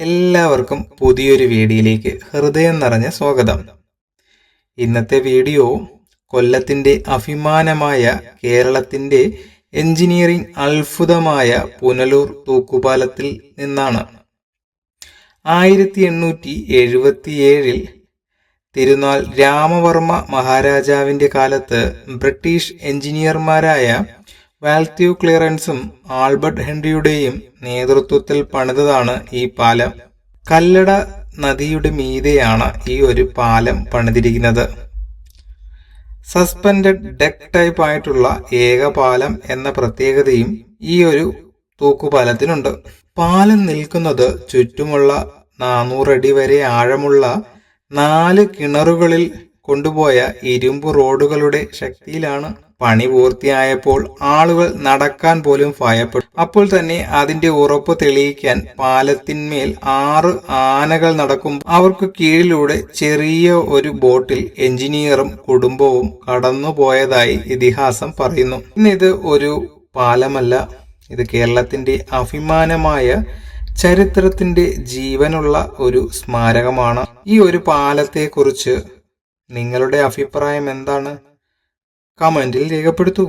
എല്ലാവർക്കും പുതിയൊരു വീഡിയോയിലേക്ക് ഹൃദയം നിറഞ്ഞ സ്വാഗതം. ഇന്നത്തെ വീഡിയോ കൊല്ലത്തിന്റെ അഭിമാനമായ കേരളത്തിന്റെ എഞ്ചിനീയറിംഗ് അത്ഭുതമായ പുനലൂർ തൂക്കുപാലത്തിൽ നിന്നാണ്. ആയിരത്തി എണ്ണൂറ്റി എഴുപത്തിയേഴിൽ തിരുനാൾ രാമവർമ്മ മഹാരാജാവിന്റെ കാലത്ത് ബ്രിട്ടീഷ് എഞ്ചിനീയർമാരായ വാൽത്യൂ ക്ലിയറൻസും ആൽബർട്ട് ഹെൻറിയുടെയും നേതൃത്വത്തിൽ പണിതതാണ് ഈ പാലം. കല്ലട നദിയുടെ മീതെയാണ് ഈ ഒരു പാലം പണിതിരിക്കുന്നത്. സസ്പെൻഡഡ് ഡെക്ക് ടൈപ്പ് ആയിട്ടുള്ള ഏക പാലം എന്ന പ്രത്യേകതയും ഈ ഒരു തൂക്കുപാലത്തിനുണ്ട്. പാലം നിൽക്കുന്നത് ചുറ്റുമുള്ള നാനൂറടി വരെ ആഴമുള്ള നാല് കിണറുകളിൽ കൊണ്ടുപോയ ഇരുമ്പ് റോഡുകളുടെ ശക്തിയിലാണ് പണി പൂർത്തിയായപ്പോൾ ആളുകൾ നടക്കാൻ പോലും ഭയപ്പെട്ടു. അപ്പോൾ തന്നെ അതിന്റെ ഉറപ്പ് തെളിയിക്കാൻ പാലത്തിന്മേൽ ആറ് ആനകൾ നടക്കും അവർക്ക് കീഴിലൂടെ ചെറിയ ഒരു ബോട്ടിൽ എഞ്ചിനീയറും കുടുംബവും കടന്നുപോയതായി ഇതിഹാസം പറയുന്നു. ഇന്നിത് ഒരു പാലമല്ല ഇത് കേരളത്തിന്റെ അഭിമാനമായ ചരിത്രത്തിന്റെ ജീവനുള്ള ഒരു സ്മാരകമാണ്. ഈ ഒരു പാലത്തെക്കുറിച്ച് നിങ്ങളുടെ അഭിപ്രായം എന്താണ്? കമന്റിൽ രേഖപ്പെടുത്തൂ.